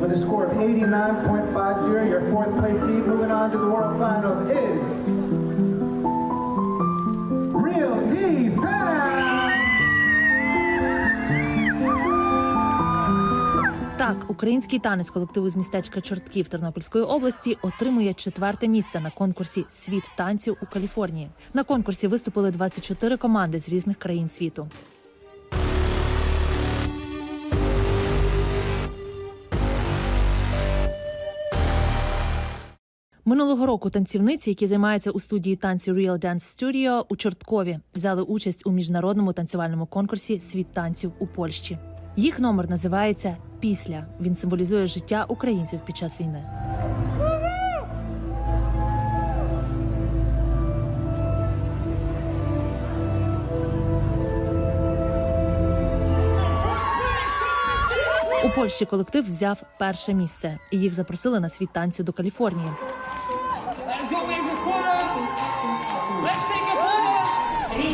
With a score of 89.50, your fourth place seed moving on to the World Finals is Real D. Так, український танець колективу з містечка Чортків Тернопільської області отримує четверте місце на конкурсі Світ танців у Каліфорнії. На конкурсі виступили 24 команди з різних країн світу. Минулого року танцівниці, які займаються у студії танцю Real Dance Studio у Чорткові, взяли участь у міжнародному танцювальному конкурсі Світ танців у Польщі. Їх номер називається Після. Він символізує життя українців під час війни. У Польщі колектив взяв перше місце, і їх запросили на світ танцю до Каліфорнії.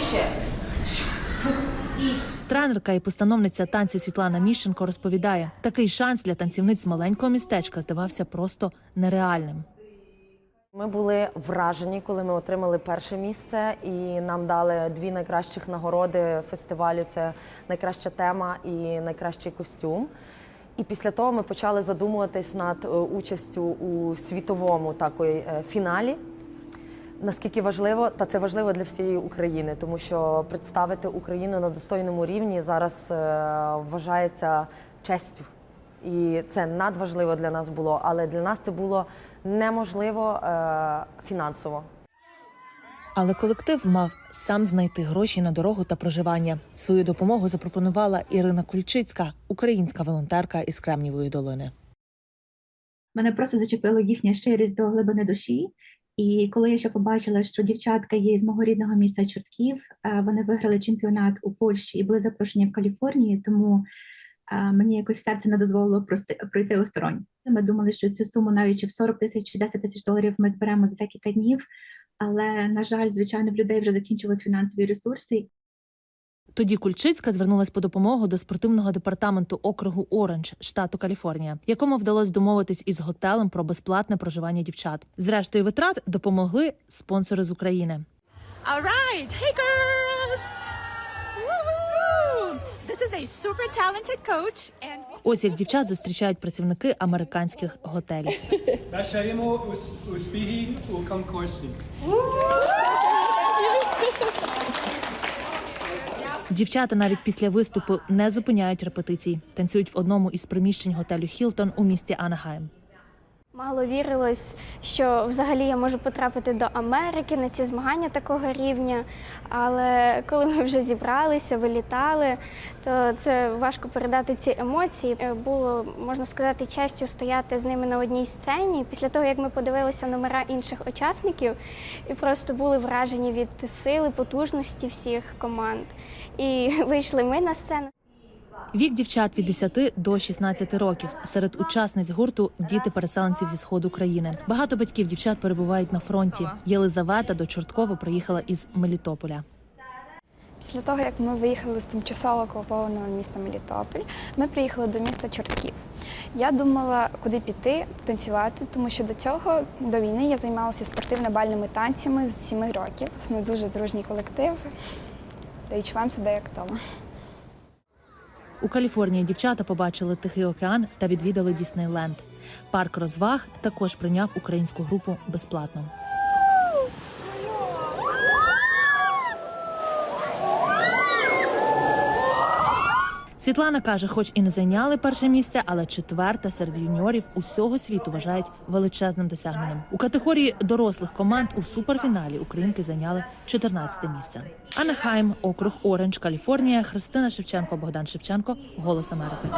Photo. Тренерка і постановниця танцю Світлана Міщенко розповідає, такий шанс для танцівниць з маленького містечка здавався просто нереальним. Ми були вражені, коли ми отримали перше місце, і нам дали дві найкращих нагороди фестивалю: це найкраща тема і найкращий костюм. І після того ми почали задумуватись над е, участю у світовому такої е, фіналі. Наскільки важливо, та це важливо для всієї України, тому що представити Україну на достойному рівні зараз е, вважається честю. І це надважливо для нас було, але для нас це було неможливо е, фінансово. Але колектив мав сам знайти гроші на дорогу та проживання. Свою допомогу запропонувала Ірина Кульчицька, українська волонтерка із Кремнівої долини. Мене просто зачепило їхня щирість до глибини душі. І коли я ще побачила, що дівчатка є з мого рідного міста Чортків, е, вони виграли чемпіонат у Польщі і були запрошені в Каліфорнію, тому е, мені якось серце не дозволило пройти осторонь. Ми думали, що цю суму навіть в 40 тисяч чи 10 тисяч доларів ми зберемо за декілька днів. Але на жаль, звичайно, в людей вже закінчились фінансові ресурси, Тоді Кульчицька звернулась по допомогу до спортивного департаменту округу Оранж, штату Каліфорнія, якому вдалося домовитись із готелем про безплатне проживання дівчат. Зрештою витрат допомогли спонсори з України. All right, hey girls! This is a super talented coach, and Ось як дівчат зустрічають працівники американських готелів. Бажаємо ус- успіхів у конкурсі. Дівчата навіть після виступу не зупиняють репетицій, танцюють в одному із приміщень готелю Хілтон у місті Анагайм. Мало вірилось, що взагалі я можу потрапити до Америки на ці змагання такого рівня. Але коли ми вже зібралися, вилітали, то це важко передати ці емоції. Е, Було можна сказати честю стояти з ними на одній сцені. Після того як ми подивилися номера інших учасників і просто були вражені від сили, потужності всіх команд. І вийшли ми на сцену. Вік дівчат від 10 до 16 років. Серед учасниць гурту діти переселенців зі сходу країни. Багато батьків дівчат перебувають на фронті. Єлизавета до Чорткова приїхала із Мелітополя. Після того, як ми виїхали з тимчасово окупованого міста Мелітополь, ми приїхали до міста Чортків. Я думала, куди піти танцювати, тому що до цього, до війни, я займалася спортивно-бальними танцями з 7 років. Ми дуже дружній колектив та відчуваємо себе як вдома. У Каліфорнії дівчата побачили Тихий океан та відвідали Діснейленд. Парк розваг також прийняв українську групу безплатно. Світлана каже, хоч і не зайняли перше місце, але четверта серед юніорів усього світу вважають величезним досягненням. У категорії дорослих команд у суперфіналі українки зайняли 14 місце. Анахайм, округ Оранж, Каліфорнія, Христина Шевченко, Богдан Шевченко, Голос Америки.